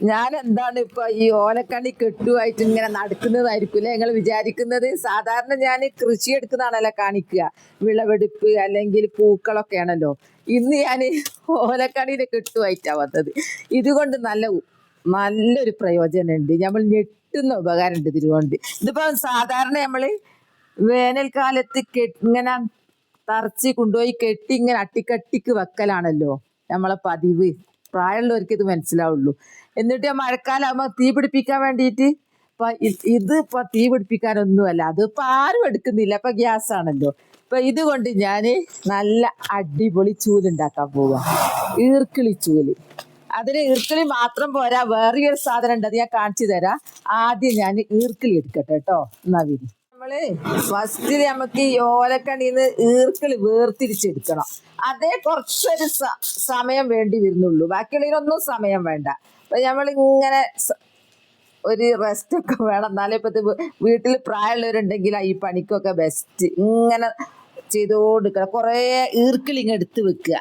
ഞാൻ എന്താണ് ഇപ്പൊ ഈ ഓലക്കണി കെട്ടുമായിട്ട് ഇങ്ങനെ നടക്കുന്നതായിരിക്കും നിങ്ങൾ വിചാരിക്കുന്നത് സാധാരണ ഞാൻ കൃഷി എടുക്കുന്നതാണല്ലോ കാണിക്കുക. വിളവെടുപ്പ് അല്ലെങ്കിൽ പൂക്കളൊക്കെയാണല്ലോ. ഇന്ന് ഞാൻ ഓലക്കണ്ണിയുടെ കെട്ടുമായിട്ടാ വന്നത്. ഇതുകൊണ്ട് നല്ല നല്ലൊരു പ്രയോജനമുണ്ട്. നമ്മൾ ഞെട്ടുന്ന ഉപകാരമുണ്ട് ഇതുകൊണ്ട് ഇതിപ്പോ സാധാരണ നമ്മൾ വേനൽക്കാലത്ത് ഇങ്ങനെ തറച്ച് കൊണ്ടുപോയി കെട്ടി ഇങ്ങനെ അട്ടിക്കട്ടിക്ക് വെക്കലാണല്ലോ നമ്മളെ പതിവ്. പ്രായമുള്ളവർക്ക് ഇത് മനസ്സിലാവുള്ളൂ. എന്നിട്ട് മഴക്കാലാകുമ്പോൾ തീ പിടിപ്പിക്കാൻ വേണ്ടിയിട്ട് ഇപ്പൊ ഇത് ഇപ്പൊ തീ പിടിപ്പിക്കാനൊന്നുമല്ല. അത് ഇപ്പൊ ആരും എടുക്കുന്നില്ല. ഇപ്പൊ ഗ്യാസ് ആണല്ലോ ഇപ്പൊ ഇതുകൊണ്ട് ഞാൻ നല്ല അടിപൊളി ചൂലുണ്ടാക്കാൻ പോവാ. ഈർക്കിളി ചൂൽ. അതിന് ഈർക്കിളി മാത്രം പോരാ. വേറെ ഒരു സാധനം ഉണ്ട് അത് ഞാൻ കാണിച്ചു തരാം. ആദ്യം ഞാൻ ഈർക്കിളി എടുക്കട്ടെ കേട്ടോ എന്നാ നമ്മൾ ഫസ്റ്റ് നമുക്ക് ഈ ഓലക്കണിന്ന് ഈർക്കിളി വേർതിരിച്ചെടുക്കണം. അതേ കുറച്ചൊരു സമയം വേണ്ടി വരുന്നുള്ളൂ. ബാക്കിയുള്ളതിനൊന്നും സമയം വേണ്ട. അപ്പൊ നമ്മൾ ഇങ്ങനെ ഒരു റെസ്റ്റ് ഒക്കെ വേണം. എന്നാലേ ഇപ്പത്തെ വീട്ടിൽ പ്രായമുള്ളവരുണ്ടെങ്കിൽ ഈ പണിക്കൊക്കെ ബെസ്റ്റ് ഇങ്ങനെ ചെയ്തോണ്ടിരിക്കണം. കുറേ ഈർക്കിളിങ് എടുത്ത് വെക്കുക.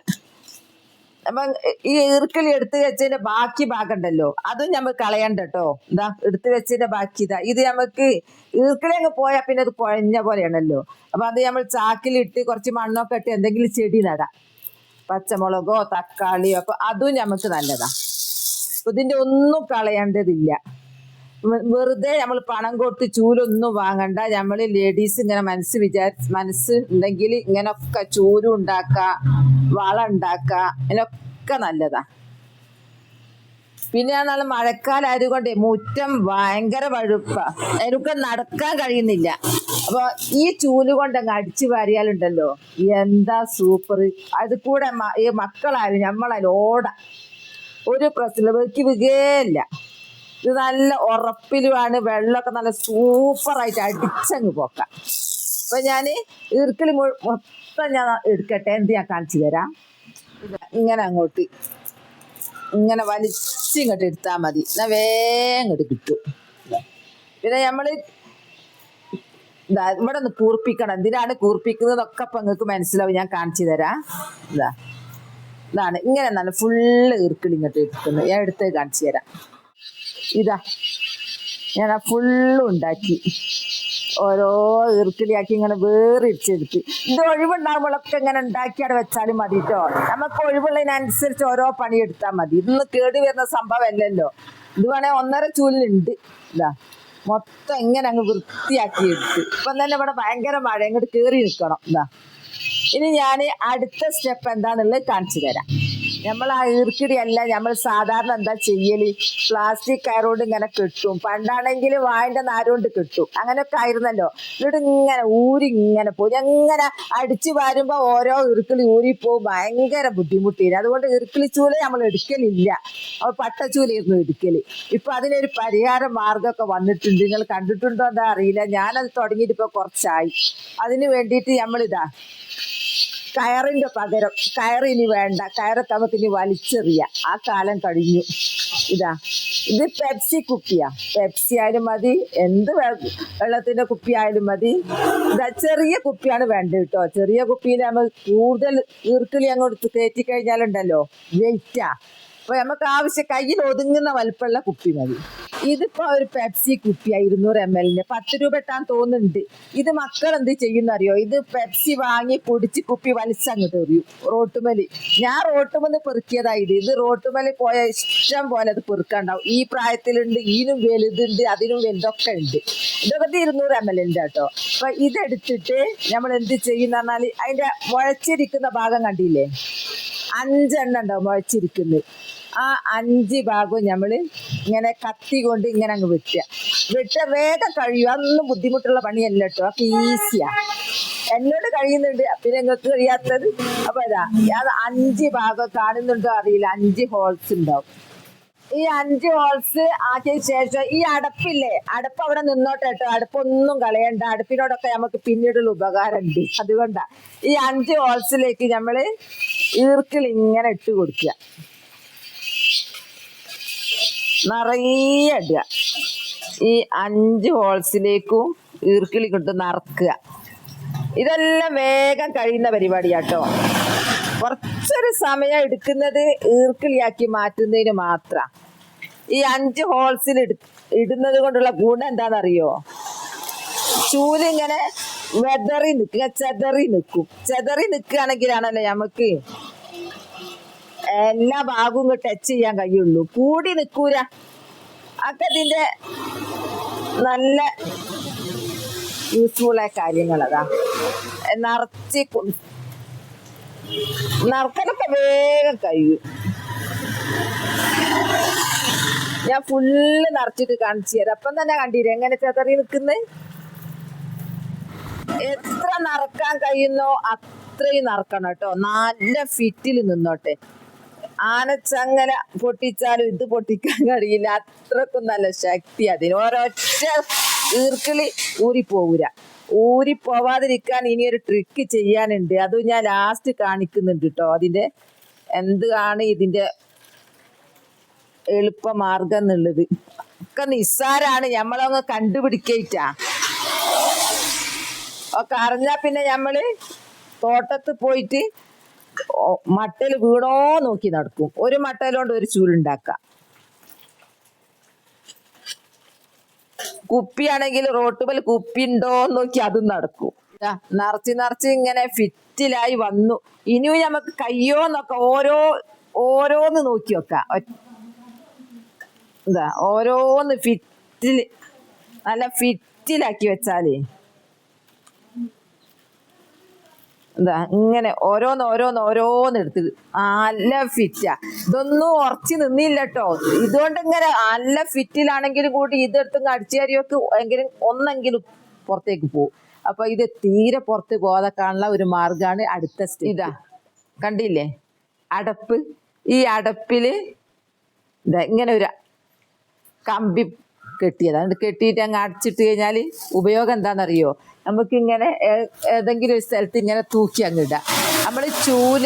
അപ്പൊ ഈ ഈർക്കിളി എടുത്തു വെച്ചതിന്റെ ബാക്കി ഭാഗം ഉണ്ടല്ലോ അതും നമുക്ക് കളയണ്ട കേട്ടോ എന്താ എടുത്ത് വെച്ചതിന്റെ ബാക്കി ഇതാ. ഇത് നമുക്ക് ഈർക്കിളി അങ്ങ് പോയാൽ പിന്നെ അത് കുഴഞ്ഞ പോലെയാണല്ലോ. അപ്പൊ അത് നമ്മൾ ചാക്കിലിട്ട് കുറച്ച് മണ്ണൊക്കെ ഇട്ട് എന്തെങ്കിലും ചെടി നടാം. പച്ചമുളകോ തക്കാളിയോ അപ്പൊ അതും നമുക്ക് നല്ലതാ. ഇതിന്റെ ഒന്നും കളയേണ്ടതില്ല. വെറുതെ നമ്മൾ പണം കൊടുത്ത് ചൂലൊന്നും വാങ്ങണ്ട. നമ്മൾ ലേഡീസ് ഇങ്ങനെ മനസ്സ് വിചാരിച്ച് മനസ്സ് ഉണ്ടെങ്കിൽ ഇങ്ങനൊക്കെ ചൂലും ഉണ്ടാക്ക വള ഉണ്ടാക്ക ഇതിനൊക്കെ നല്ലതാ. പിന്നെ നാളെ മഴക്കാലമായത് കൊണ്ട് മുറ്റം ഭയങ്കര വഴുപ്പ. എനിക്ക് നടക്കാൻ കഴിയുന്നില്ല. അപ്പൊ ഈ ചൂൽ കൊണ്ട് അങ്ങ് അടിച്ചു വാരിയാലുണ്ടല്ലോ? എന്താ സൂപ്പർ അത് കൂടെ ഈ മക്കളായാലും നമ്മളായാലും ഓട. ഒരു പ്രശ്നം വെക്കി വികേല്ല ഇത് നല്ല ഉറപ്പിലുമാണ്. വെള്ളമൊക്കെ നല്ല സൂപ്പറായിട്ട് അടിച്ചങ്ങ് പോക്കാം. അപ്പൊ ഞാൻ ഇർക്കലി മൊത്തം ഞാൻ എടുക്കട്ടെ. എന്ത് ഞാൻ കാണിച്ചു തരാം. ഇങ്ങനെ അങ്ങോട്ട് ഇങ്ങനെ വലിച്ചിങ്ങോട്ട് എടുത്താൽ മതി. എന്നാ വേഗം ഇങ്ങോട്ട് കിട്ടും. പിന്നെ നമ്മൾ ഇതാ ഇവിടെ ഒന്ന് കൂർപ്പിക്കണം. എന്തിനാണ് കൂർപ്പിക്കുന്നതൊക്കെ അപ്പൊ നിങ്ങൾക്ക് മനസ്സിലാവും. ഞാൻ കാണിച്ചു തരാം. ഇതാ ഇതാണ്. ഇങ്ങനെ നല്ല ഫുള്ള് ഈർക്കിളി ഇങ്ങോട്ട് എടുക്കുന്നത് ഞാൻ എടുത്ത് കാണിച്ചു തരാം. ഇതാ. ഞാൻ ആ ഫുള്ളും ഉണ്ടാക്കി. ഓരോ ഈർക്കിളിയാക്കി ഇങ്ങനെ വേറിടിച്ചെടുത്ത് ഇത് ഒഴിവുണ്ടാകുമ്പോഴൊക്കെ ഇങ്ങനെ ഉണ്ടാക്കി അവിടെ വെച്ചാലും മതി കേട്ടോ നമുക്ക് ഒഴിവുള്ളതിനനുസരിച്ച് ഓരോ പണി എടുത്താൽ മതി. ഇന്ന് കേടി വരുന്ന സംഭവമല്ലല്ലോ ഇത് വേണേ ഒന്നര ചൂലിലുണ്ട്. ഇതാ. മൊത്തം ഇങ്ങനെ അങ്ങ് വൃത്തിയാക്കി എടുത്ത് ഇപ്പം തന്നെ ഇവിടെ ഭയങ്കര മഴ. ഇങ്ങോട്ട് കയറി നിൽക്കണം. ഇതാ. ഇനി ഞാൻ അടുത്ത സ്റ്റെപ്പ് എന്താണെന്നുള്ളത് കാണിച്ചു തരാം. നമ്മൾ ആ ഈർക്കിടി അല്ല നമ്മൾ സാധാരണ എന്താ ചെയ്യൽ? പ്ലാസ്റ്റിക് കയറുകൊണ്ട് ഇങ്ങനെ കെട്ടും. പണ്ടാണെങ്കിൽ വായന്റെ നാരുകൊണ്ട് കെട്ടും. അങ്ങനെയൊക്കെ ആയിരുന്നല്ലോ. എന്നിട്ട് ഇങ്ങനെ ഊരി ഇങ്ങനെ പോയി. അങ്ങനെ അടിച്ചു വരുമ്പോൾ ഓരോ ഈർക്കിളി ഊരിപ്പോവും ഭയങ്കര ബുദ്ധിമുട്ടിയിരുന്നു. അതുകൊണ്ട് ഇറുക്കിളി ചൂല നമ്മൾ എടുക്കലില്ല. പട്ട പട്ടച്ചൂലായിരുന്നു എടുക്കൽ. ഇപ്പൊ അതിനൊരു പരിഹാര മാർഗമൊക്കെ വന്നിട്ടുണ്ട്. നിങ്ങൾ കണ്ടിട്ടുണ്ടോ എന്താ അറിയില്ല. ഞാനത് തുടങ്ങിയിട്ട് ഇപ്പൊ കുറച്ചായി. അതിന് വേണ്ടിയിട്ട് നമ്മളിതാ കയറിന്റെ പകരം കയറിനി വേണ്ട കയറത്തമത്തിന് വലിച്ചെറിയ. ആ കാലം കഴിഞ്ഞു. ഇതാ. ഇത് പെപ്സി കുപ്പിയാ. പെപ്സി ആയാലും മതി എന്ത് വെള്ളത്തിന്റെ കുപ്പി ആയാലും മതി. ഇതാ ചെറിയ കുപ്പിയാണ് വേണ്ടത് കേട്ടോ. ചെറിയ കുപ്പിയിൽ നമ്മൾ കൂടുതൽ ഈർക്കിളി അങ്ങോട്ട് കയറ്റി കഴിഞ്ഞാലുണ്ടല്ലോ വെയിറ്റാ. അപ്പൊ നമുക്ക് ആവശ്യം കയ്യിൽ ഒതുങ്ങുന്ന വലുപ്പമുള്ള കുപ്പി മതി. ഇതിപ്പോ ഒരു പെപ്സി കുപ്പിയാ ഇരുന്നൂറ് എം എല്ലിന് പത്ത് രൂപ ഇട്ടാൻ തോന്നുന്നുണ്ട്. ഇത് മക്കൾ എന്ത് ചെയ്യുന്ന അറിയോ? ഇത് പെപ്സി വാങ്ങി പൊടിച്ച് കുപ്പി വലിച്ചങ്ങോട്ട് എറിയും റോട്ടുമലി. ഞാൻ റോട്ടുമൽ പെറുക്കിയതാ ഇത്. ഇത് റോട്ടുമലി പോയ ഇഷ്ടം പോലെ അത് പെറുക്കാണ്ടാവും. ഈ പ്രായത്തിലുണ്ട് ഇതിനും വലുതുണ്ട് അതിനും വലുതൊക്കെ ഉണ്ട്. ഇതൊക്കെ ഇരുന്നൂറ് എം എൽ ഉണ്ട് കേട്ടോ. അപ്പൊ ഇതെടുത്തിട്ട് നമ്മൾ എന്ത് ചെയ്യുന്ന പറഞ്ഞാൽ അതിന്റെ മുഴച്ചിരിക്കുന്ന ഭാഗം കണ്ടില്ലേ? അഞ്ചെണ്ണം ഉണ്ടാവും മുഴച്ചിരിക്കുന്നത്. ആ അഞ്ച് ഭാഗവും നമ്മൾ ഇങ്ങനെ കത്തി കൊണ്ട് ഇങ്ങനെ അങ്ങ് വെട്ടുക വെട്ട വേഗം കഴിയുക. അതൊന്നും ബുദ്ധിമുട്ടുള്ള പണിയല്ല കേട്ടോ. അപ്പൊ ഈസിയാ എന്നോട് കഴിയുന്നുണ്ട്. പിന്നെ നിങ്ങൾക്ക് കഴിയാത്തത് അപ്പൊ ഇതാ അത് അഞ്ച് ഭാഗം കാണുന്നുണ്ടോ അറിയില്ല. അഞ്ച് ഹോൾസ് ഉണ്ടാവും. ഈ അഞ്ച് ഹോൾസ് ആക്കിയ ശേഷം ഈ അടപ്പില്ലേ? അടപ്പ് അവിടെ നിന്നോട്ടെ കേട്ടോ. അടപ്പൊന്നും കളയണ്ട. അടുപ്പിനോടൊക്കെ നമുക്ക് പിന്നീടുള്ള ഉപകാരമുണ്ട്. അതുകൊണ്ടാ. ഈ അഞ്ച് ഹോൾസിലേക്ക് നമ്മൾ ഈർക്കിൽ ഇങ്ങനെ ഇട്ട് കൊടുക്കുക. നിറയെ ഇടുക ഈ അഞ്ച് ഹോൾസിലേക്കും ഈർക്കിളി കൊണ്ട് നിറക്കുക. ഇതെല്ലാം വേഗം കഴിയുന്ന പരിപാടിയാട്ടോ. കുറച്ചൊരു സമയം എടുക്കുന്നത് ഈർക്കിളിയാക്കി മാറ്റുന്നതിന് മാത്രം. ഈ അഞ്ച് ഹോൾസിൽ ഇടുന്നത് കൊണ്ടുള്ള ഗുണം എന്താണെന്നറിയോ? ചൂലിങ്ങനെ വെതറി നിൽക്കുക ചെതറി നിൽക്കും. ചെതറി നിൽക്കുകയാണെങ്കിലാണല്ലോ നമുക്ക് എല്ലാ ഭാഗവും ടച്ച് ചെയ്യാൻ കഴിയുള്ളൂ. കൂടി നിൽക്കൂല. ഒക്കെ നല്ല യൂസ്ഫുൾ ആയ കാര്യങ്ങൾ അതാ. നിറച്ച് നിറക്കലൊക്കെ വേഗം കഴിയും. ഞാൻ ഫുള്ള് നിറച്ചിട്ട് കാണിച്ചു തരാം. അപ്പം തന്നെ കണ്ടില്ലേ എങ്ങനെ ചെതറി നിൽക്കുന്നത് എത്ര നറക്കാൻ കഴിയുന്നോ അത്രയും നറക്കണം കേട്ടോ. നല്ല ഫിറ്റിൽ നിന്നോട്ടെ. ആനച്ചങ്ങല പൊട്ടിച്ചാലും ഇത് പൊട്ടിക്കാൻ കഴിയില്ല. അത്രക്കും നല്ല ശക്തി അതിന്. ഒരൊറ്റ ഈർക്കിളി ഊരിപ്പോകൂല ഊരി പോവാതിരിക്കാൻ ഇനി ഒരു ട്രിക്ക് ചെയ്യാനുണ്ട്. അതും ഞാൻ ലാസ്റ്റ് കാണിക്കുന്നുണ്ട് കേട്ടോ അതിന്റെ എന്താണ് ഇതിന്റെ എളുപ്പമാർഗം എന്നുള്ളത് ഒക്കെ നിസ്സാരാണ്. ഞമ്മളങ്ങ് കണ്ടുപിടിക്കേറ്റാ. ഒക്കെ അറിഞ്ഞാ പിന്നെ നമ്മൾ തോട്ടത്ത് പോയിട്ട് മട്ടൽ വീണോ നോക്കി നടക്കും. ഒരു മട്ടലോണ്ട് ഒരു ചൂലുണ്ടാക്കാം കുപ്പിയാണെങ്കിൽ റോട്ടുമൽ കുപ്പി ഉണ്ടോ നോക്കി അതും നടക്കും. നിറച്ച് നിറച്ച് ഇങ്ങനെ ഫിറ്റിലായി വന്നു. ഇനിയും നമുക്ക് കയ്യോ നോക്ക ഓരോ ഓരോന്ന് നോക്കി വെക്കാം. എന്താ ഓരോന്ന് ഫിറ്റിൽ നല്ല ഫിറ്റിലാക്കി വെച്ചാലേ എന്താ ഇങ്ങനെ ഓരോന്ന് ഓരോന്ന് ഓരോന്ന് എടുത്ത് നല്ല ഫിറ്റാ. ഇതൊന്നും ഉറച്ചു നിന്നില്ല കേട്ടോ ഇതുകൊണ്ട് ഇങ്ങനെ നല്ല ഫിറ്റിലാണെങ്കിലും കൂടി ഇതെടുത്ത് അടിച്ചേരിയൊക്കെ എങ്കിലും ഒന്നെങ്കിലും പുറത്തേക്ക് പോകും അപ്പൊ ഇത് തീരെ പുറത്ത് പോകാതെ കാണുന്ന ഒരു മാർഗമാണ് അടുത്ത ഇതാ കണ്ടില്ലേ? അടപ്പ്. ഈ അടപ്പിൽ ഇങ്ങനെ ഒരു കമ്പി കെട്ടിയത്. അത് കെട്ടിയിട്ട് അങ്ങ് അടച്ചിട്ട് കഴിഞ്ഞാൽ ഉപയോഗം എന്താണെന്നറിയോ നമുക്കിങ്ങനെ ഏതെങ്കിലും ഒരു സ്ഥലത്ത് ഇങ്ങനെ തൂക്കി അങ്ങ് ഇടാം. നമ്മൾ ചൂൽ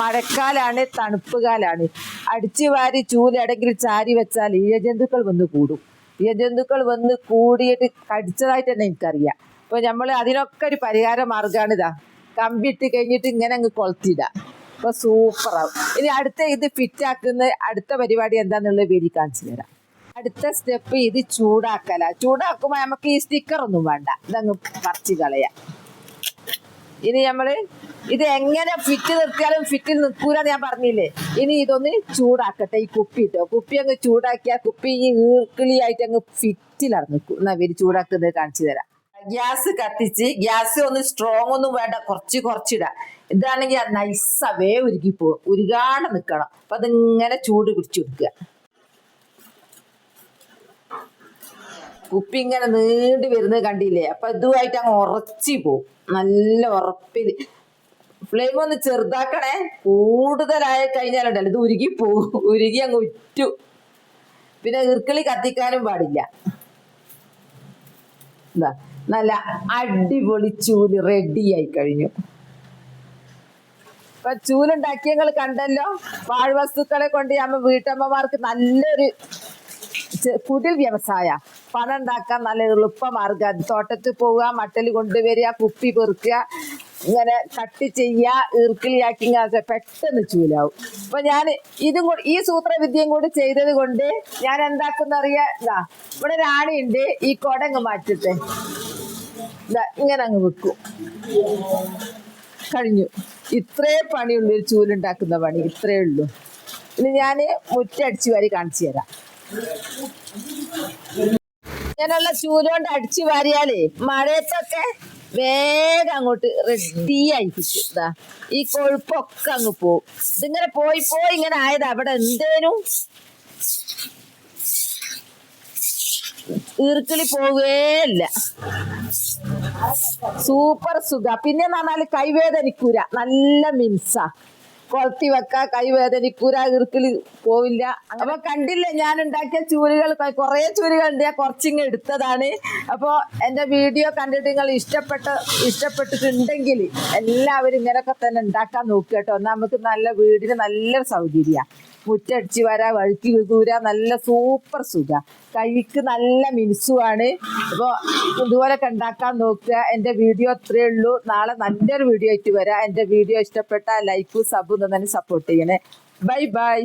മഴക്കാലാണ് തണുപ്പ് കാലാണ് അടിച്ചു വാരി ചൂൽ എവിടെങ്കിലും ചാരി വെച്ചാൽ ഇഴജന്തുക്കൾ വന്ന് കൂടും. ഇഴജന്തുക്കൾ വന്ന് കൂടിയിട്ട് കടിച്ചതായിട്ട് തന്നെ എനിക്കറിയാം. അപ്പൊ നമ്മൾ അതിനൊക്കെ ഒരു പരിഹാര ഇതാ. കമ്പി ഇട്ട് കഴിഞ്ഞിട്ട് ഇങ്ങനെ അങ്ങ് കൊളുത്തിടാം അപ്പൊ സൂപ്പറാവും. ഇനി അടുത്ത ഇത് ഫിറ്റ് ആക്കുന്ന അടുത്ത പരിപാടി എന്താന്നുള്ളത് വേദി കാണിച്ചു തരാം. അടുത്ത സ്റ്റെപ്പ് ഇത് ചൂടാക്കല. ചൂടാക്കുമ്പോ നമുക്ക് ഈ സ്റ്റിക്കർ ഒന്നും വേണ്ട. ഇതങ്ങ് പറിച്ച് കളയാം. ഇനി നമ്മൾ ഇത് എങ്ങനെ ഫിറ്റ് നിർത്തിയാലും ഫിറ്റിൽ നിൽക്കൂലെന്ന് ഞാൻ പറഞ്ഞില്ലേ? ഇനി ഇതൊന്ന് ചൂടാക്കട്ടെ. ഈ കുപ്പി ഇട്ടോ? കുപ്പി അങ്ങ് ചൂടാക്കിയാ കുപ്പി ഈ ഈർക്കിളിയായിട്ട് അങ്ങ് ഫിറ്റിൽ നിൽക്കും. എന്നാ ഇവർ ചൂടാക്കുന്നത് കാണിച്ചു തരാം. ഗ്യാസ് കത്തിച്ച് ഗ്യാസ് ഒന്ന് സ്ട്രോങ് ഒന്നും വേണ്ട. കുറച്ച് കുറച്ചിടാ ഇതാണെങ്കിൽ നൈസ് അവേ ഉരുകി പോകും ഉരുകാണ്ട് നിൽക്കണം അപ്പൊ അതിങ്ങനെ ചൂട് പിടിച്ചു കൊടുക്കുക. കുപ്പി ഇങ്ങനെ നീണ്ടു വരുന്നത് കണ്ടില്ലേ? അപ്പൊ ഇതുമായിട്ട് അങ്ങ് ഉറച്ചി പോവും. നല്ല ഉറപ്പിൽ ഫ്ലെയിം ഒന്ന് ചെറുതാക്കണേ. കൂടുതലായ കഴിഞ്ഞാലുണ്ടല്ലോ ഇത് ഉരുകി പോകും ഉരുകി അങ്ങ് ഉറ്റു. പിന്നെ ഇർക്കിളി കത്തിക്കാനും പാടില്ല. എന്താ നല്ല അടിപൊളി ചൂൽ റെഡിയായി കഴിഞ്ഞു. ഇപ്പൊ ചൂലുണ്ടാക്കിയ കണ്ടല്ലോ. പാഴ്വസ്തുക്കളെ കൊണ്ട് നമ്മ വീട്ടമ്മമാർക്ക് നല്ലൊരു കുടിൽ വ്യവസായ. പണം ഉണ്ടാക്കാൻ നല്ല എളുപ്പമാർഗം. തോട്ടത്തിൽ പോവുക മട്ടൽ കൊണ്ടുവരിക കുപ്പി പെറുക്കുക ഇങ്ങനെ കട്ട് ചെയ്യുക ഈർക്കിളിയാക്കി പെട്ടെന്ന് ചൂലാവും. അപ്പൊ ഞാൻ ഇതും കൂടി ഈ സൂത്രവിദ്യയും കൂടി ചെയ്തത് കൊണ്ട് ഞാൻ എന്താക്കുന്ന അറിയാ ഇതാ ഇവിടെ രാണിയുണ്ട് ഈ കൊടങ്ങ് മാറ്റത്തെ ഇതാ ഇങ്ങനെ അങ്ങ് വെക്കും. കഴിഞ്ഞു. ഇത്രേ പണിയുള്ളൂ ഒരു ചൂലുണ്ടാക്കുന്ന പണി ഇത്രേ ഉള്ളൂ. ഇനി ഞാൻ മുറ്റടിച്ചു വരി കാണിച്ചു തരാം. ഇങ്ങനെയുള്ള ചൂലുകൊണ്ട് അടിച്ചു വാരിയാലേ മഴയത്തൊക്കെ വേഗം അങ്ങോട്ട് റെഡി ആയി കിട്ടും. ഈ കൊഴുപ്പൊക്കെ അങ്ങ് പോവും. ഇതിങ്ങനെ പോയി പോയി ഇങ്ങനെ ആയത്. അവിടെ എന്തേനും? ഈർക്കിളി പോവുകയില്ല സൂപ്പർ സുഖ. പിന്നെ പറഞ്ഞാൽ കൈവേദനിക്കൂര നല്ല മിൻസ കൊളത്തി വെക്ക കൈവേദനിക്കൂര ഇറുക്കിളി പോവില്ല. അപ്പൊ കണ്ടില്ലേ ഞാൻ ഉണ്ടാക്കിയ ചൂരുകൾ കുറെ ചൂരുകൾ ഉണ്ട് ഞാൻ കുറച്ചിങ്ങ് എടുത്തതാണ്. അപ്പൊ എന്റെ വീഡിയോ കണ്ടിട്ട് നിങ്ങൾ ഇഷ്ടപ്പെട്ട ഇഷ്ടപ്പെട്ടിട്ടുണ്ടെങ്കിൽ എല്ലാവരും ഇങ്ങനെയൊക്കെ തന്നെ ഉണ്ടാക്കാൻ നോക്കുക കേട്ടോ. നമുക്ക് നല്ല വീടിന് നല്ലൊരു സൗകര്യ. മുറ്റടിച്ച് വരാ വഴുക്കി കൂരാ നല്ല സൂപ്പർ സുഖ. കൈക്ക് നല്ല മിനുസുമാണ് അപ്പോൾ ഇതുപോലൊക്കെ ഉണ്ടാക്കാൻ നോക്കുക. എന്റെ വീഡിയോ അത്രയേ ഉള്ളൂ. നാളെ നല്ലൊരു വീഡിയോ ആയിട്ട് വരാം. എന്റെ വീഡിയോ ഇഷ്ടപ്പെട്ട ലൈക്കും സബും തന്നെ സപ്പോർട്ട് ചെയ്യണേ. Bye bye.